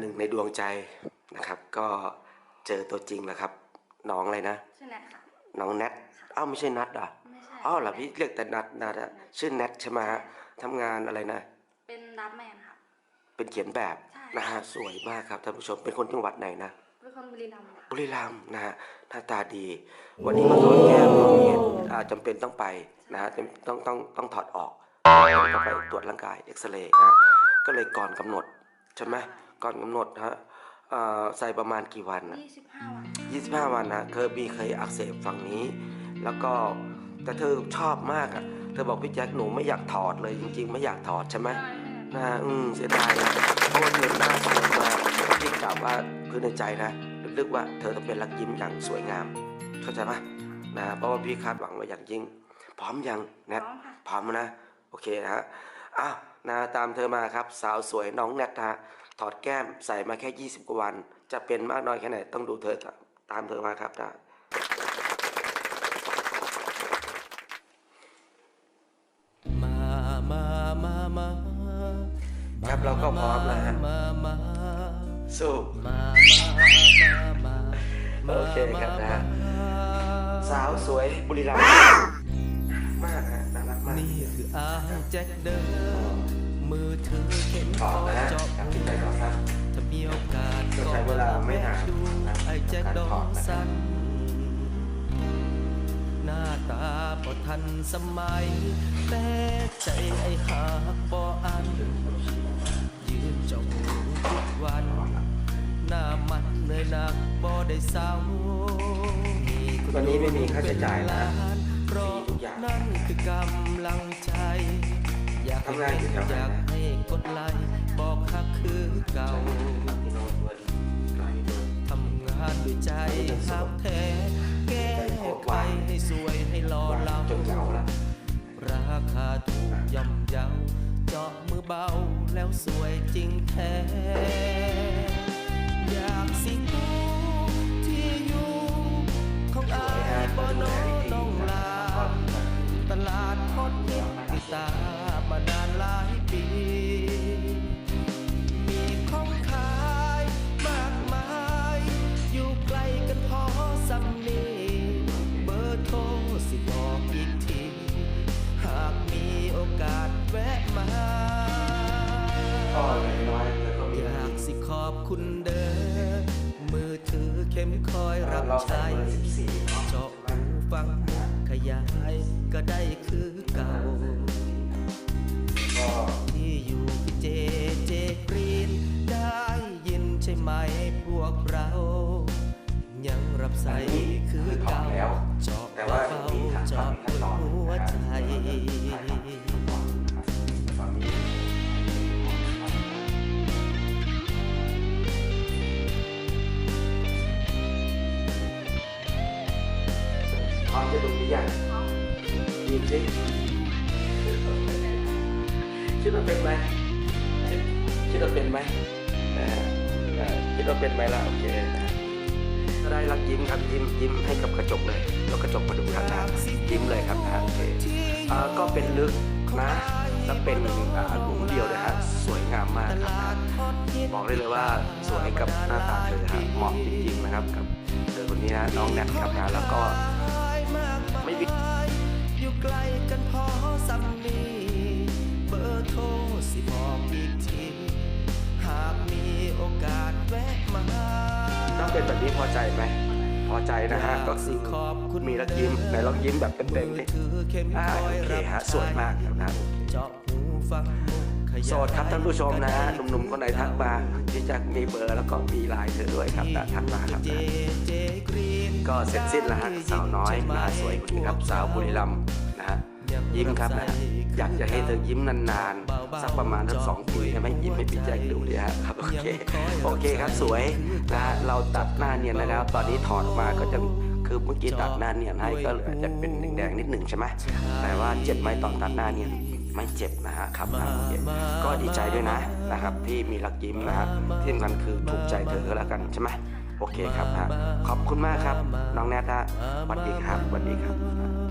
หนึ่งในดวงใจนะครับ ก็เจอตัวจริงแล้วครับ น้องอะไรนะชื่อแนทค่ะ น้องแนทอ้าวไม่ใช่นัดเหรอะไม่ใช่อ้าวเหรอพี่เรียกแต่นัดนัดอะชื่อแนทใช่ไหมฮะทำงานอะไรนะ เป็นรับแมนค่ะ เป็นเขียนแบบใช่ นะฮะสวยมากครับท่านผู้ชมเป็นคนจังหวัดไหนนะเป็นคนบุรีรัมย์ค่ะบุรีรัมย์นะฮะหน้าตาดี วันนี้มาถอดแก้มน้องเนทอ่าจำเป็นต้องไปนะฮะจำต้องต้องต้องถอดออกต้องไปตรวจร่างกายเอ็กซเรย์นะฮะก็เลยก่อนกำหนด ใช่ไหมก่อนกำหนดฮะเอ่อใส่ประมาณกี่วันนะยี่สิบห้าวัน25 วันนะเคยมีเคยอักเสบฝั่งนี้ แล้วก็แต่เธอชอบมากอะ่ะเธอบอกพี่แจ็คหนูไม่อยากถอดเลยจริง ๆ ไม่อยากถอดใช่ไหมนะอืมเสียดายนะเพราะว่าเธอหน้าสวยมากพี่กล่าวว่าคือในใจนะลึกๆว่าเธอต้องเป็นรักยิ้มอย่างสวยงาม เข้าใจปะนะเพราะว่าพี่คาดหวังไว้อย่างยิ่ง พร้อมยังแนทพร้อมค่ะพร้อมนะ โอเคนะฮะอ้าว นะตามเธอมาครับสาวสวยน้องแนทฮะถอดแก้มใส่มาแค่ 20 กว่าวัน จะเป็นมากน้อยแค่ไหนต้องดูเธอตามเธอมาครับนะมามามามาครับเราก็พร้อมแล้วฮะมามาสู้มามามามาโอเคครับนะสาวสวยบุรีรัมย์มากฮะน่ารักมากนี่คืออายแจ็คเดอร์มือถือ เข็นถอนะจาะครับที่ใจก่อนครับถ้ามีโอกาสก็ใช้เวลาไม่นานนะไอ้แจ็คการถอดนะครับหน้าตาบ่ทันสมัย แต่ใจไอ้หากบ่อัน ยืนจ้องทุกวัน หน้ามันเหนื่อยหนักบ่ได้เศร้าวันนี้ไม่มีค่าใช้จ่ายนะเพราะทุกอย่างนั่นคือกำลังใจ ทำงานอยู่แถวไหนอยากนะให้กดไลค์บอกฮักคือเก่าพี่น้ตด้วยไกลด้วยทำงานด้วยใจฮักแท้แก้ไขให้สวยให้หล่อเหลาจนเหงาละราคาถูกย่อมเยาเจาะมือเบาแล้วสวยจริงแท้อยากสิรู้ที่อยู่ของอายบ่น้องลาตลาดฮอตฮิตติดตาม หลายปี มีของขายมากมาย อยู่ไกลกันพอสัมนีเบอร์โทรสิบอกอีกที หากมีโอกาสแวะมาก็อยางน้อยเธอก็มีอยากสิขอบคุณเด้อมือถือเข้มคอยรับใช้เจาะหูฟังขยายก็ได้คือเก่า ที่อยู่เจเจกรีน ได้ยินใช่ไหมพวกเรา ยังรับใส่คือเก่าเจาะเบาเจาะหัวใจพร้อมจะดูหรือยังยิงสิ คิดว่าเป็นไหมคิดคิดว่าเป็นไหมนะคิดว่าเป็นไหมล่ะโอเคนะได้รักยิ้มครับยิ้มยิ้มให้กับกระจกเลยแล้วกระจกมาดูครับนะยิ้มเลยครับนะโอเคก็เป็นลึกนะแล้วเป็นหลุมเดียวนะฮะสวยงามมากครับนะบอกได้เลยว่าสวยกับหน้าตาเธอฮะเหมาะจริงๆนะครับกับเธอคนนี้นะน้องแนทครับนะแล้วก็ไม่มีอยู่ไกลกันพอสัมนี ทรสิบอกอีกที หากมีโอกาสแวะมาถ้าเป็นแบบนี้พอใจไหมพอใจนะฮะก็คือมีรักยิ้มไหนลองยิ้มแบบเต็มๆดิถือเข้มอ่าคอยโอเครับฮะสวยมากครับนะเจาะหูฟังมุกขยายโสดครับท่านผู้ชมนะฮะหนุ่มๆคนไหนทักมาที่จะมีเบอร์แล้วก็มีไลน์เธอด้วยครับนะทักมาครับเจนะเจกรีนก็เสร็จสิ้นแล้วฮะสาวน้อยนะสวยคนนี้ครับสาวบุรีรัมย์นะฮะ ยิ้มครับนะอยากจะให้เธอยิ้มนานๆ สักประมาณสักสองปีใช่ไหมยิ้มให้พี่แจ็คดูเลยฮะครับโอเคโอเคครับสวยนะฮะเราตัดหน้าเนียนแล้ว ตอนนี้ถอดออกมาก็จะคือเมื่อกี้ตัดหน้าเนียนให้ก็อาจจะเป็นแดงๆนิดหนึ่งใช่ไหมแต่ว่าเจ็บไหมตอนตัดหน้าเนียนไม่เจ็บนะฮะครับนะโอเคก็ดีใจด้วยนะนะครับที่มีรักยิ้มนะฮะที่สำคัญคือถูกใจเธอก็แล้วกันใช่ไหมโอเคครับฮะขอบคุณมากครับ น้องแนทฮะสวัสดีครับสวัสดีครับ